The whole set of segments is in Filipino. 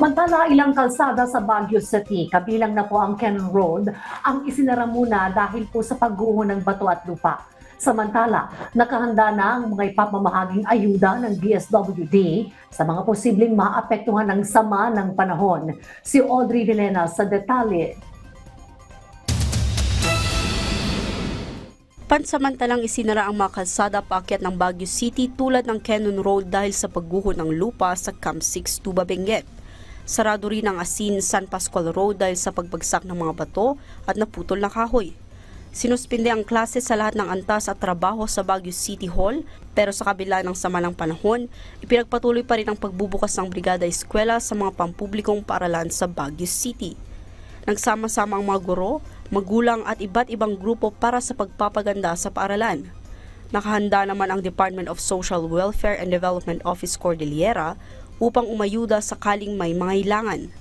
Mantala ilang kalsada sa Baguio City, kabilang na po ang Cannon Road, ang isinara muna dahil po sa pagguho ng bato at lupa. Samantala, nakahanda na ang mga ipapamahaging ayuda ng DSWD sa mga posibleng maapektuhan ng sama ng panahon. Si Audrey Vilena sa detalye. Pansamantalang isinara ang mga kalsada paakyat ng Baguio City tulad ng Cannon Road dahil sa pagguho ng lupa sa Camp 6 Tuba. Sarado rin ang Asin San Pascual Road dahil sa pagbagsak ng mga bato at naputol na kahoy. Sinuspinde ang klase sa lahat ng antas at trabaho sa Baguio City Hall pero sa kabila ng sama ng panahon, ipinagpatuloy pa rin ang pagbubukas ng Brigada Eskwela sa mga pampublikong paaralan sa Baguio City. Nagsama-sama ang mga guro, magulang at iba't ibang grupo para sa pagpapaganda sa paaralan. Nakahanda naman ang Department of Social Welfare and Development Office Cordillera upang umayuda sakaling may mga ilangan.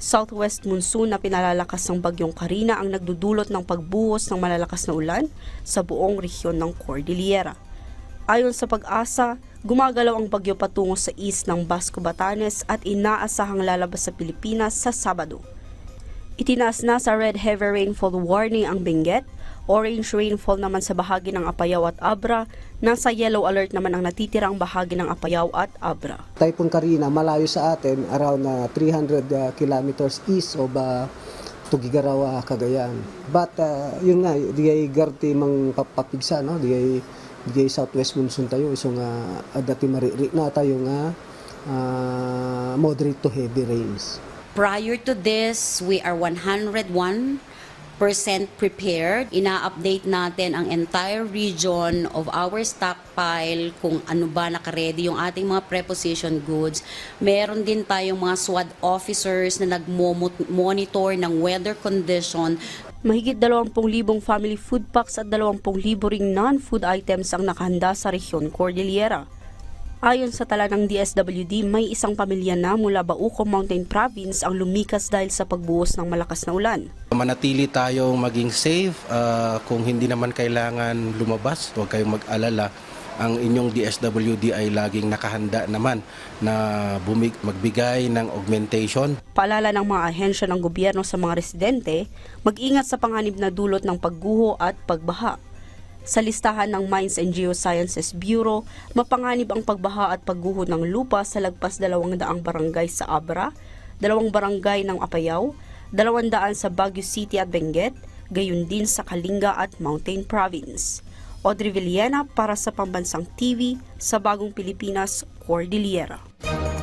Southwest monsoon na pinalalakas ng bagyong Karina ang nagdudulot ng pagbuhos ng malalakas na ulan sa buong rehiyon ng Cordillera. Ayon sa pag-asa, gumagalaw ang bagyo patungo sa east ng Basco Batanes at inaasahang lalabas sa Pilipinas sa Sabado. Itinaas na sa red heavy rainfall warning ang Benguet, orange rainfall naman sa bahagi ng Apayao at Abra, nasa yellow alert naman ang natitirang bahagi ng Apayao at Abra. Typhoon Karina malayo sa atin around uh, 300 uh, kilometers east of uh, Tugigarawa, Cagayan. But uh, yun nga, di ay garti mang papapigsa, no? Di ay, di ay southwest monsoon tayo. So nga, uh, dati mariri na tayo nga uh, moderate to heavy rains. Prior to this, we are 101% prepared. Ina-update natin ang entire region of our stockpile kung ano ba nakaredy yung ating mga preposition goods. Meron din tayong mga SWAT officers na nag-monitor ng weather condition Mahigit 20,000 family food packs at 20,000 ring non-food items ang nakahanda sa rehiyon Cordillera. Ayon sa tala ng DSWD, may isang pamilya na mula Bauco Mountain Province ang lumikas dahil sa pagbuhos ng malakas na ulan. Manatili tayong maging safe. ah, kung hindi naman kailangan lumabas, huwag kayong mag-alala. Ang inyong DSWD ay laging nakahanda naman na bumig, magbigay ng augmentation Paalala ng mga ahensya ng gobyerno sa mga residente, mag-ingat sa panganib na dulot ng pagguho at pagbaha. Sa listahan ng Mines and Geosciences Bureau, mapanganib ang pagbaha at pagguho ng lupa sa lagpas 200 barangay sa Abra, dalawang barangay ng Apayao, 200 sa Baguio City at Benguet, gayon din sa Kalinga at Mountain Province. Audrey Villena para sa Pambansang TV sa Bagong Pilipinas, Cordillera.